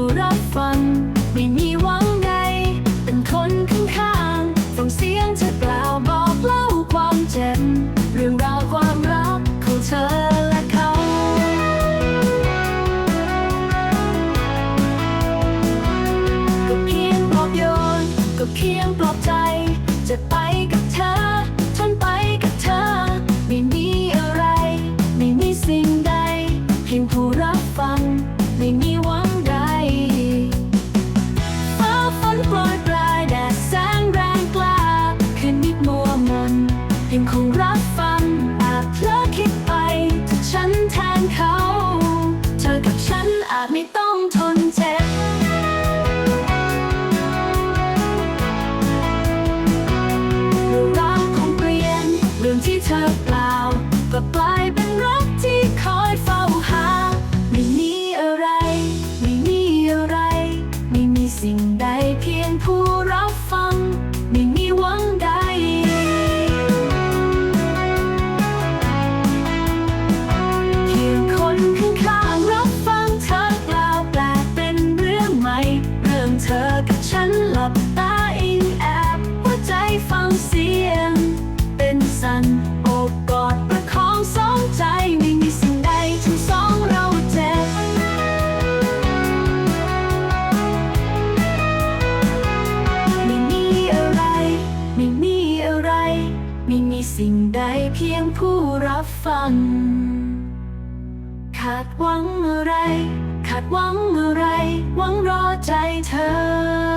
ผู้รับฟัง ไม่มีหวัง เธอกล่า ก็กลายเป็นรักที่คอยเฝ้าหา ไม่มีอะไร ไม่มีอะไร ไม่มีสิ่งใดเพียงผู้รับฟัง ไม่มีหวังใด เพียงคนข้างๆรับฟังเธอกล่าวแปลกเป็นเรื่องใหม่ เรื่องเธอกับฉันหลับตาอิงแอบหัวใจฟังเสียง เป็นสัน สิ่งใดเพียงผู้รับฟัง ขาดหวังอะไร ขาดหวังอะไร หวังรอใจเธอ